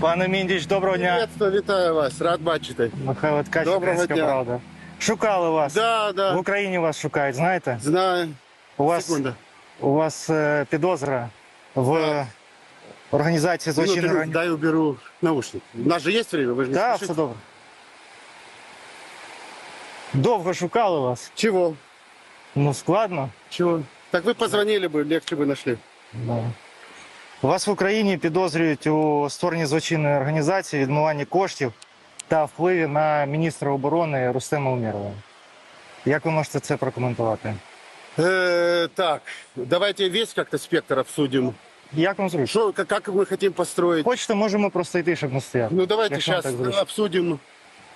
Пане Міндіч, доброго дня. Приветствую, вітаю вас, рад бачити. Михайло Ткач, Доброго Українська дня. правда. Шукали вас. Да, В да, Україні вас шукають, знаєте? знаю. У вас, Секунда. у вас е, підозра в організації злочинної Минуту, організації. дай уберу наушник. У нас же есть время, вы же не Так, спешите. все добре. Довго шукали вас. Чего? Ну, складно. Чего? Так вы позвонили бы, легче бы нашли. Да. Вас в Україні підозрюють у створенні злочинної організації, відмиванні коштів та впливі на міністра оборони Рустема Умєрова. Як ви можете це прокоментувати? Э, так, давайте весь как-то спектр обсудим. Як вам зручно? Что, как, как мы хотим построить? Хочете, можемо просто йти, щоб не стояти. Ну давайте Як вам сейчас так зручно? обсудим,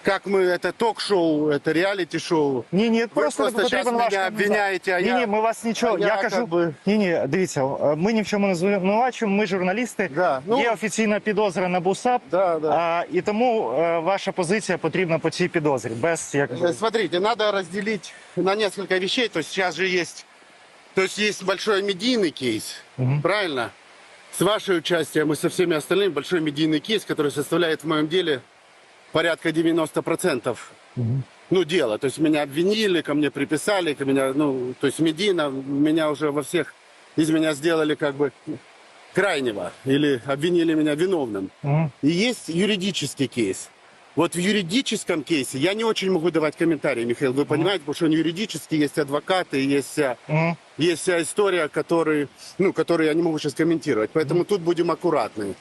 как мы, это ток-шоу, это реалити-шоу. Ні, ні, Ви просто, просто потрібен щас ваш мене коментар. обвиняєте, а ні, я- ні, ми вас нічого. а я, я кажу, как би- ні, ні, дивіться, е, ми ні в чому не звинувачуємо, ми журналісти. Да, ну- Є офіційна підозра на БУСАП, Да, да. а, і тому е, ваша позиція потрібна по цій підозрі. Без як Э, Смотрите, надо разделить на несколько вещей. То есть сейчас же есть, то есть есть большой медийный кейс, Мгм. правильно? С вашей участием и со всеми остальными большой медийный кейс, который составляет в моем деле порядка 90% ну, дела. То есть меня обвинили, ко мне приписали, ко меня, ну, то есть медийно меня уже во всех, из меня сделали как бы крайнего или обвинили меня виновным. Мгм. И есть юридический кейс. Вот в юридическом кейсе я не очень могу давать комментарии, Михаил, вы понимаете, потому что он юридический, есть адвокаты, есть Мгм. есть история, который, ну, которую я не могу сейчас комментировать. Поэтому тут будем аккуратны.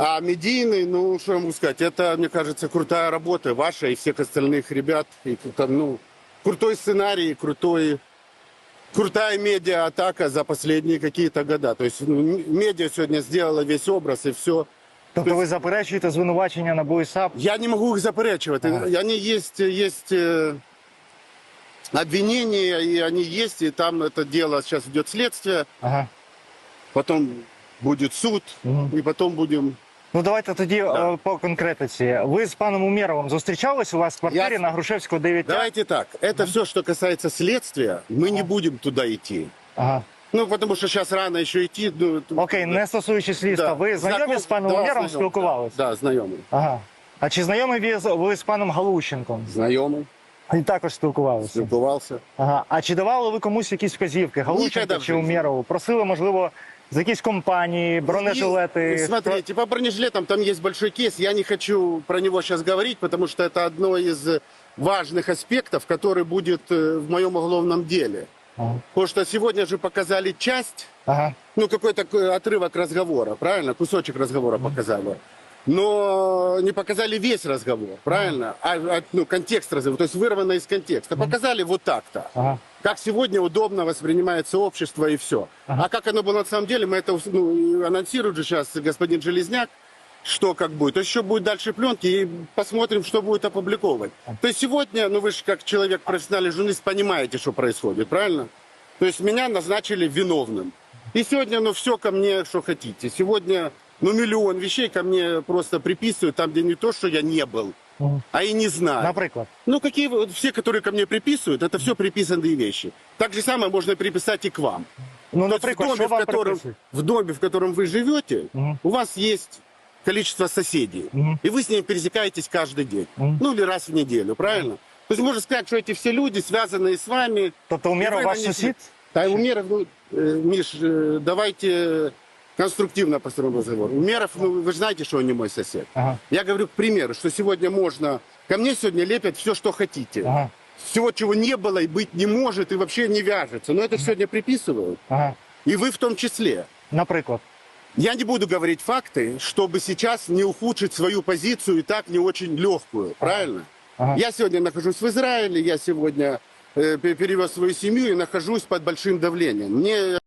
А медийный, ну, что я могу сказать, это, мне кажется, крутая работа ваша и всех остальных ребят. И, там, ну, крутой сценарий, крутой, крутая медиа-атака за последние какие-то года. То есть ну, медиа сегодня сделала весь образ и все. Тобто ви заперечуєте звинувачення на БУСАП? Я не могу их заперечивать. Ага. Они есть, есть э, обвинения, и они есть, и там это дело, сейчас идет следствие, Ага. потом будет суд, Мгм. и потом будем... Ну давайте тоді Да. е, по конкретиці. Ви з паном Умєровим зустрічались у вас в квартирі Я- на Грушевського 9 Давайте так, это все, что касается следствия, мы не будем туда идти. Ага. Ну, потому что сейчас рано еще идти. Ну, т- Окей, не стосуючись слідства. да. Ви знайомі Знаком- з паном да, Умєровим знайомий, спілкувалися? Да, знайомий. Ага. А чи знайомі ви, з- ви з паном Галущенком? Знайомий, І також спілкувалися. спілкувався. Ага. А чи давали ви комусь якісь вказівки? Галущенко Ніколи в чи житті. Умєрову? Просили, можливо, з якісь компанії, бронежилети? И, смотрите, по бронежилетам там есть большой кейс. Я не хочу про него сейчас говорить, потому что это одно из важных аспектов, который будет э, в моем уголовном деле. Ага. Потому что сегодня же показали часть, Ага. ну какой-то э, отрывок разговора, правильно? Кусочек разговора показали. Но не показали весь разговор, правильно? А, а, ну, контекст разговора, то есть вырвано из контекста. Показали вот так-то. Ага. Как сегодня удобно воспринимается общество и все. А как оно было на самом деле, мы это ну, анонсирует же сейчас господин Железняк, что как будет. То есть еще будет дальше пленки и посмотрим, что будет опубликовывать. То есть сегодня, ну вы же как человек, профессиональный журналист, понимаете, что происходит, правильно? То есть меня назначили виновным. И сегодня, ну все ко мне, что хотите. Сегодня, ну миллион вещей ко мне просто приписывают, там, где не то, что я не был, Мгм. а и не знаю. Наприклад. Ну, какие вот все, которые ко мне приписывают, это все приписанные вещи. Так же самое можно приписать и к вам. Ну, есть в, доме, в, котором, в доме, в котором вы живете, Мгм. у вас есть количество соседей. Мгм. И вы с ними пересекаетесь каждый день. Мгм. Ну, или раз в неделю, правильно? То есть можно сказать, что эти все люди, связанные с вами... Вы ваш на них- сусід? Да, Умеров, ну, э, Миш, э, давайте конструктивно построим разговор. Умеров, ну, вы же знаете, что он не мой сосед. Ага. Я говорю, к примеру, что сегодня можно... Ко мне сегодня лепят все, что хотите. Ага. Всего, чего не было и быть не может, и вообще не вяжется. Но это сегодня приписывают. Ага. И вы в том числе. Наприклад. Я не буду говорить факты, чтобы сейчас не ухудшить свою позицию и так не очень легкую. Правильно? Ага. Я сегодня нахожусь в Израиле, я сегодня э, пе- перевез свою семью и нахожусь под большим давлением. Мне